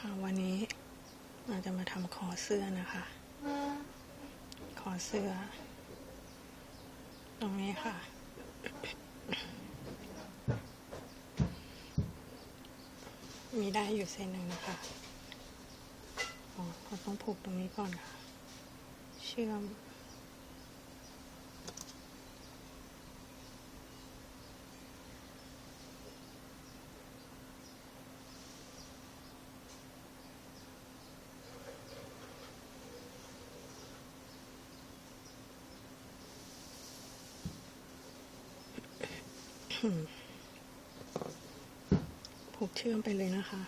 ค่ะวันนี้เราจะมาทำคอเสื้อนะคะ คอเสื้อ ตรงนี้ค่ะ มีได้อยู่เส้นหนึ่งนะคะอ๋อเราต้องผูกตรงนี้ก่อนค่ะ เชื่อม ผูกเชื่อมไปเลยนะคะ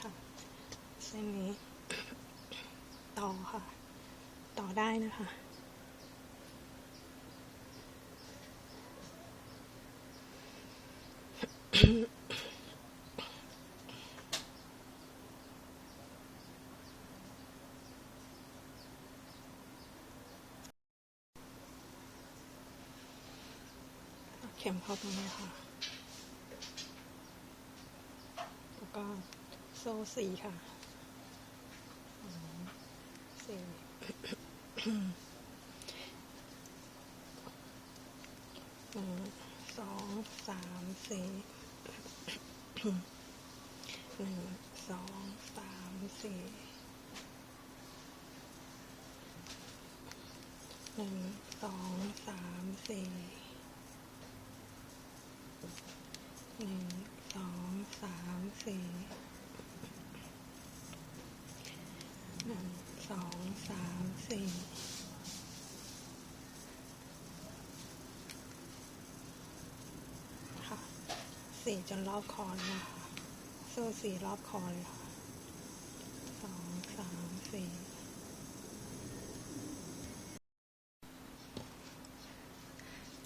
ค่ะเส้นนี้ ต่อค่ะ ต่อได้นะคะเเข็มเข้าตรงนี้ค่ะ แล้วก็โซ่สีค่ะสีหนึ่งสองสามสี่หนึ่งสองสามสี่หนึ่งสองสามสี่ หนึ่งสองสามสี่หนึ่งสองสามสี่ค่ะสี่จนรอบคอเลยนะคะโซ่สี่รอบคอเลยค่ะสองสามสี่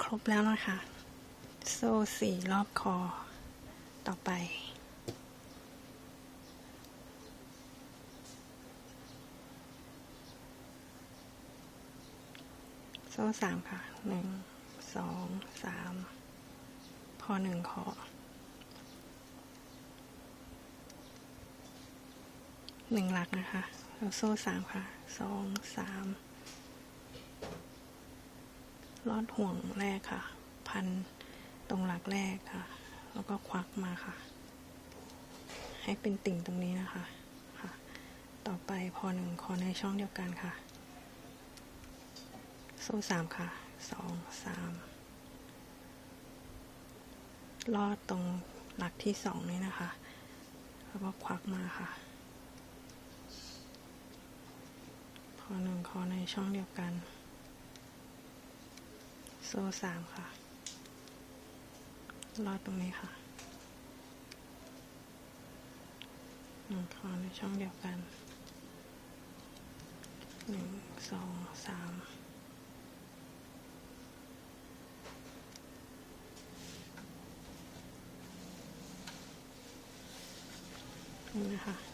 ครบแล้วนะคะ โซ่สี่รอบคอ ต่อไป โซ่สามค่ะหนึ่งสองสามพอหนึ่งคอหนึ่งหลักนะคะแล้วโซ่สามค่ะสองสามลอดห่วงแรกค่ะ พัน รงหลักแรกค่ะ แล้วก็ควักมาค่ะ ให้เป็นติ่งตรงนี้นะคะค่ะ ต่อไปพอหนึ่งคอในช่องเดียวกันค่ะ โซ่สามค่ะสองสามลอดตรงหลักที่สองนี้นะคะ แล้วก็ควักมาค่ะพอหนึ่งคอในช่องเดียวกัน โซ่สามค่ะ รอดตรงนี้ค่ะหนึ่งคอในช่องเดียวกันหนึ่งสองสามนี่นะคะ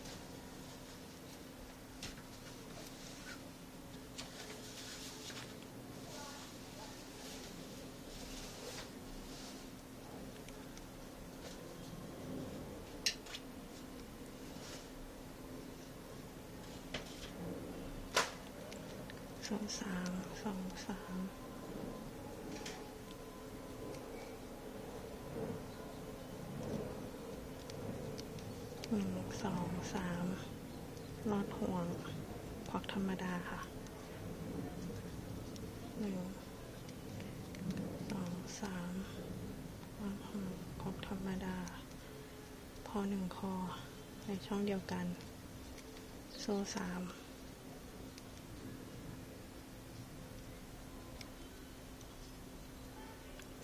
สองสามสองสามหนึ่งสองสามลอดห่วงควักธรรมดาค่ะหนึ่งสองสามลอดห่วงควักธรรมดา พอหนึ่งคอในช่องเดียวกัน โซ่สาม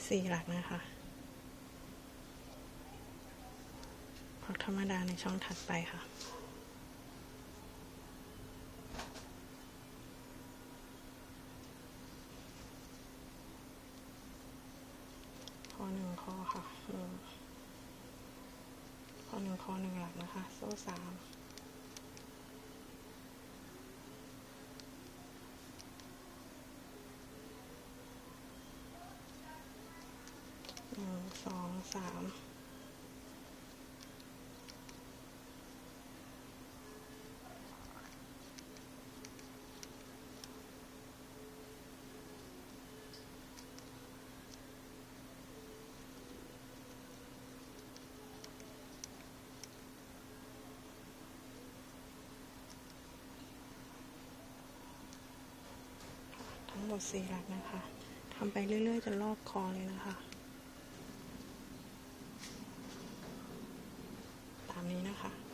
สี่หลักนะคะพักธรรมดาในช่องถัดไปค่ะคอหนึ่งคอค่ะหนึ่งคอหนึ่งคอหนึ่งหลักนะคะ โซ่สาม หนึ่ง สองสามทั้งหมดสี่หลักนะคะทำไปเรื่อยๆจนรอบคอเลยนะคะ นี้นะคะ